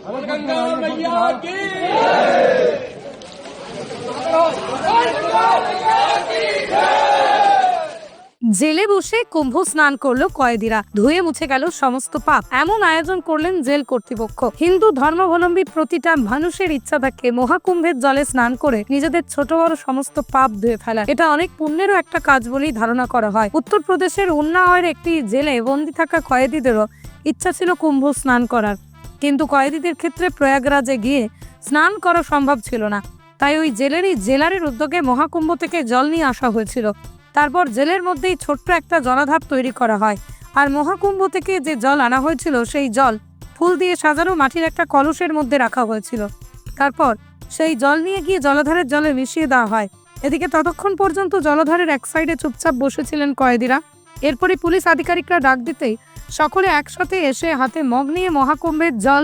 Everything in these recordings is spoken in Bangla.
गंगा मैया की জেলে বসে কুম্ভ স্নান করলো কয়েদিরা ধুয়ে মুছে গেল সমস্ত পাপ এমন আয়োজন করলেন জেল কর্তৃপক্ষ হিন্দু ধর্মাবলম্বী প্রতিটা মানুষের ইচ্ছা থাকে মহাকুম্ভের জলে স্নান করে নিজেদের ছোট বড় সমস্ত পাপ ধুয়ে ফেলা এটা অনেক পুণ্যেরও একটা কাজ বলেই ধারণা করা হয় উত্তরপ্রদেশের উন্নাওয়ের একটি জেলে বন্দি থাকা কয়েদিদেরও ইচ্ছা ছিল কুম্ভ স্নান করার কিন্তু কয়েদিদের ক্ষেত্রে প্রয়াগরাজে গিয়ে স্নান করা সম্ভব ছিল না। তাই ওই জেলেরই জেলারের উদ্যোগে মহাকুম্ভ থেকে জল নিয়ে আসা হয়েছিল। তারপর জেলের মধ্যেই ছোট্ট একটা জলাধার তৈরি করা হয়। আর মহাকুম্ভ থেকে যে জল আনা হয়েছিল, সেই জল ফুল দিয়ে সাজানো মাটির একটা কলসের মধ্যে রাখা হয়েছিল। তারপর সেই জল নিয়ে গিয়ে জলাধারের জলে মিশিয়ে দেওয়া হয়। এদিকে ততক্ষণ পর্যন্ত জলাধারের এক সাইডে চুপচাপ বসেছিলেন কয়েদিরা। এরপরে পুলিশ আধিকারিকরা ডাক দিতেই সকলে একসাথে এসে হাতে মগ নিয়ে মহাকুম্ভের জল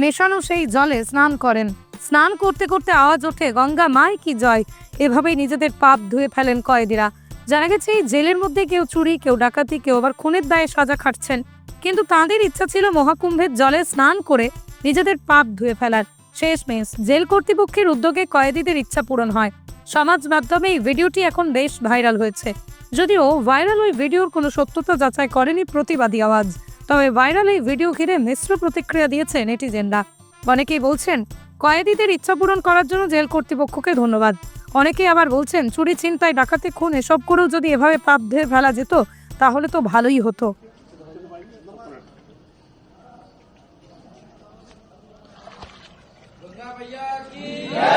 মেশানো সেই জলে স্নান করেন। স্নান করতে করতে আওয়াজ ওঠে, গঙ্গা মাই কি জয়? এভাবেই নিজেদের পাপ ধুয়ে ফেলেন কয়েদিরা। জানা গেছে, এই জেলের মধ্যে কেউ চুরি, কেউ ডাকাতি, কেউ আবার খুনের দায়ে সাজা খাটছেন। কিন্তু তাঁদের ইচ্ছা ছিল মহাকুম্ভের জলে স্নান করে নিজেদের পাপ ধুয়ে ফেলার। শেষমেশ, জেল কর্তৃপক্ষের উদ্যোগে কয়েদিদের ইচ্ছা পূরণ হয়। সমাজ মাধ্যমে এই ভিডিওটি এখন বেশ ভাইরাল হয়েছে। যদিও ভাইরাল ওই ভিডিওর কোনো সত্যতা যাচাই করেনি প্রতিবাদী আওয়াজ তবে ভাইরাল এই ভিডিও ঘিরে মিশ্র প্রতিক্রিয়া দিয়েছে নেটিজেনরা অনেকেই বলছেন কয়েদিদের ইচ্ছা পূরণ করার জন্য জেল কর্তৃপক্ষকে ধন্যবাদ অনেকেই আবার বলছেন চুরি চিন্তায় ডাকাতি খুন এসব করেও যদি এভাবে পাপ ধুয়ে ফেলা যেত তাহলে তো ভালোই হতো गंगा मैया की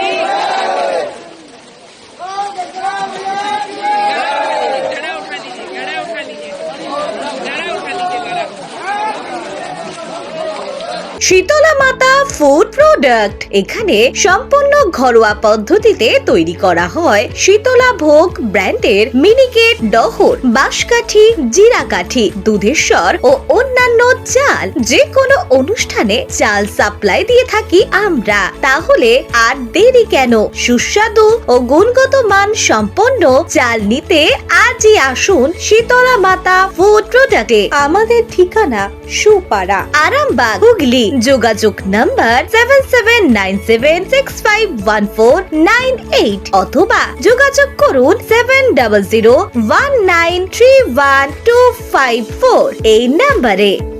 শীতলা মাতা ফুড প্রোডাক্ট এখানে সম্পূর্ণ ঘরোয়া পদ্ধতিতে তৈরি করা হয়। শীতলা ভোগ ব্র্যান্ডের মিনিকেট ডহর, বাঁশকাঠি, জিরাকাঠি দুধেশ্বর ও অন্যান্য চাল। যে কোনো অনুষ্ঠানে চাল সাপ্লাই দিয়ে থাকি আমরা। তাহলে আর দেরি কেন? সুস্বাদু ও গুণগত মান সম্পন্ন চাল নিতে আজই আসুন শীতলা মাতা ফুড প্রোডাক্টে আমাদের ঠিকানা সুপাড়া, আরামবাগ, হুগলি। যোগাযোগ নাম্বার সেভেন অথবা যোগাযোগ করুন seven double zero one nine three one two five four এই নাম্বারে।